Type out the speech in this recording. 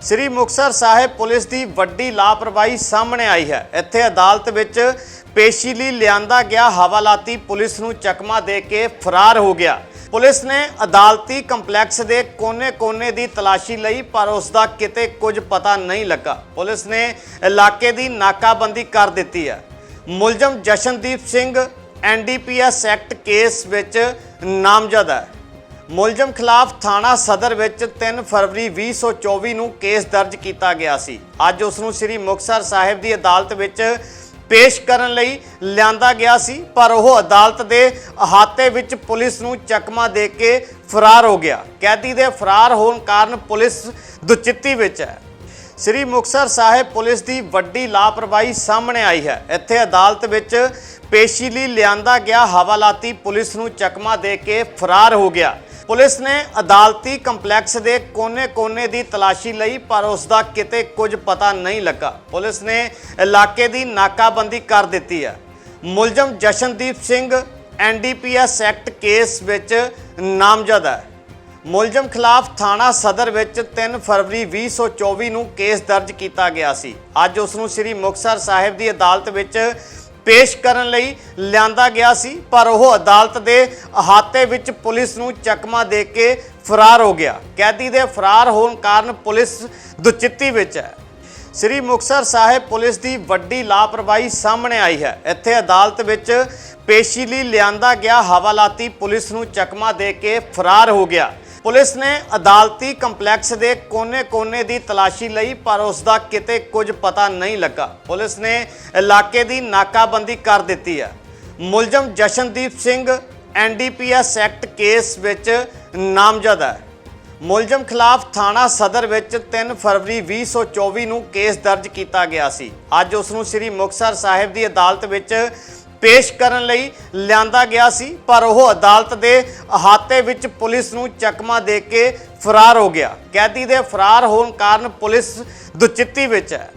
ਸ੍ਰੀ Muktsar Sahib police ਦੀ ਵੱਡੀ ਲਾਪਰਵਾਹੀ ਸਾਹਮਣੇ ਆਈ ਹੈ। ਇੱਥੇ ਅਦਾਲਤ ਵਿੱਚ ਪੇਸ਼ੀ ਲਈ ਲਿਆਂਦਾ ਗਿਆ ਹਵਾਲਾਤੀ ਪੁਲਿਸ ਨੂੰ ਚਕਮਾ ਦੇ ਕੇ ਫਰਾਰ ਹੋ ਗਿਆ। ਪੁਲਿਸ ਨੇ ਅਦਾਲਤੀ ਕੰਪਲੈਕਸ ਦੇ ਕੋਨੇ-ਕੋਨੇ ਦੀ ਤਲਾਸ਼ੀ ਲਈ, ਪਰ ਉਸ ਦਾ ਕਿਤੇ ਕੁਝ ਪਤਾ ਨਹੀਂ ਲੱਗਾ। ਪੁਲਿਸ ਨੇ ਇਲਾਕੇ ਦੀ ਨਾਕਾਬੰਦੀ ਕਰ ਦਿੱਤੀ ਹੈ। ਮੁਲਜ਼ਮ Jashandeep Singh NDPS act case ਵਿੱਚ ਨਾਮਜ਼ਦ ਹੈ। ਮੁਲਜ਼ਮ ਖਿਲਾਫ ਥਾਣਾ ਸਦਰ ਵਿੱਚ 3 ਫਰਵਰੀ 2024 ਨੂੰ ਕੇਸ ਦਰਜ ਕੀਤਾ ਗਿਆ ਸੀ। ਅੱਜ ਉਸ ਨੂੰ ਸ੍ਰੀ ਮੁਕਤਸਰ ਸਾਹਿਬ ਦੀ ਅਦਾਲਤ ਵਿੱਚ ਪੇਸ਼ ਕਰਨ ਲਈ ਲਿਆਂਦਾ ਗਿਆ ਸੀ, ਪਰ ਉਹ ਅਦਾਲਤ ਦੇ ਅਹਾਤੇ ਵਿੱਚ ਪੁਲਿਸ ਨੂੰ ਚਕਮਾ ਦੇ ਕੇ ਫਰਾਰ ਹੋ ਗਿਆ। ਕੈਦੀ ਦੇ ਫਰਾਰ ਹੋਣ ਕਾਰਨ ਪੁਲਿਸ ਦੁਚਿੱਤੀ ਵਿੱਚ ਹੈ। ਸ੍ਰੀ ਮੁਕਤਸਰ ਸਾਹਿਬ ਪੁਲਿਸ ਦੀ ਵੱਡੀ ਲਾਪਰਵਾਹੀ ਸਾਹਮਣੇ ਆਈ ਹੈ। ਇੱਥੇ ਅਦਾਲਤ ਵਿੱਚ ਪੇਸ਼ੀ ਲਈ ਲਿਆਂਦਾ ਗਿਆ ਹਵਾਲਾਤੀ ਪੁਲਿਸ ਨੂੰ ਚਕਮਾ ਦੇ ਕੇ ਫਰਾਰ ਹੋ ਗਿਆ। ਪੁਲਿਸ ਨੇ ਅਦਾਲਤੀ ਕੰਪਲੈਕਸ ਦੇ ਕੋਨੇ-ਕੋਨੇ ਦੀ ਤਲਾਸ਼ੀ ਲਈ, ਪਰ ਉਸ ਦਾ ਕਿਤੇ ਕੁਝ ਪਤਾ ਨਹੀਂ ਲੱਗਾ। ਪੁਲਿਸ ਨੇ ਇਲਾਕੇ ਦੀ ਨਾਕਾਬੰਦੀ ਕਰ ਦਿੱਤੀ ਹੈ। ਮੁਲਜ਼ਮ Jashandeep Singh NDPS act case ਵਿੱਚ ਨਾਮਜ਼ਦ ਹੈ। ਮੁਲਜ਼ਮ ਖਿਲਾਫ ਥਾਣਾ ਸਦਰ ਵਿੱਚ 3 ਫਰਵਰੀ 2024 ਨੂੰ ਕੇਸ ਦਰਜ ਕੀਤਾ ਗਿਆ ਸੀ। ਅੱਜ ਉਸ ਨੂੰ ਸ੍ਰੀ ਮੁਕਤਸਰ ਸਾਹਿਬ ਦੀ ਅਦਾਲਤ ਵਿੱਚ ਪੇਸ਼ ਕਰਨ ਲਈ ਲਿਆਂਦਾ ਗਿਆ ਸੀ, ਪਰ ਉਹ ਅਦਾਲਤ ਦੇ ਅਹਾਤੇ ਵਿੱਚ ਪੁਲਿਸ ਨੂੰ ਚਕਮਾ ਦੇ ਕੇ ਫਰਾਰ ਹੋ ਗਿਆ। ਕੈਦੀ ਦੇ ਫਰਾਰ ਹੋਣ ਕਾਰਨ ਪੁਲਿਸ ਦੁਚਿੱਤੀ ਵਿੱਚ ਹੈ। ਸ੍ਰੀ ਮੁਕਤਸਰ ਸਾਹਿਬ ਪੁਲਿਸ ਦੀ ਵੱਡੀ ਲਾਪਰਵਾਹੀ ਸਾਹਮਣੇ ਆਈ ਹੈ। ਇੱਥੇ ਅਦਾਲਤ ਵਿੱਚ ਪੇਸ਼ੀ ਲਈ ਲਿਆਂਦਾ ਗਿਆ ਹਵਾਲਾਤੀ ਪੁਲਿਸ ਨੂੰ ਚਕਮਾ ਦੇ ਕੇ ਫਰਾਰ ਹੋ ਗਿਆ। ਪੁਲਿਸ ਨੇ ਅਦਾਲਤੀ ਕੰਪਲੈਕਸ ਦੇ ਕੋਨੇ-ਕੋਨੇ ਦੀ ਤਲਾਸ਼ੀ ਲਈ, ਪਰ ਉਸ ਦਾ ਕਿਤੇ ਕੁਝ ਪਤਾ ਨਹੀਂ ਲੱਗਾ। ਪੁਲਿਸ ਨੇ ਇਲਾਕੇ ਦੀ ਨਾਕਾਬੰਦੀ ਕਰ ਦਿੱਤੀ ਹੈ। ਮੁਲਜ਼ਮ Jashandeep Singh NDPS act case ਵਿੱਚ ਨਾਮਜ਼ਦ ਹੈ। ਮੁਲਜ਼ਮ ਖਿਲਾਫ ਥਾਣਾ ਸਦਰ ਵਿੱਚ 3 ਫਰਵਰੀ 2024 ਨੂੰ ਕੇਸ ਦਰਜ ਕੀਤਾ ਗਿਆ ਸੀ। ਅੱਜ ਉਸ ਨੂੰ ਸ੍ਰੀ ਮੁਕਤਸਰ ਸਾਹਿਬ ਦੀ ਅਦਾਲਤ ਵਿੱਚ ਪੇਸ਼ ਕਰਨ ਲਈ ਲਿਆਂਦਾ ਗਿਆ ਸੀ, ਪਰ ਉਹ ਅਦਾਲਤ ਦੇ ਅਹਾਤੇ ਵਿੱਚ ਪੁਲਿਸ ਨੂੰ ਚਕਮਾ ਦੇ ਕੇ ਫਰਾਰ ਹੋ ਗਿਆ। ਕੈਦੀ ਦੇ ਫਰਾਰ ਹੋਣ ਕਾਰਨ ਪੁਲਿਸ ਦੁਚਿੱਤੀ ਵਿੱਚ ਹੈ।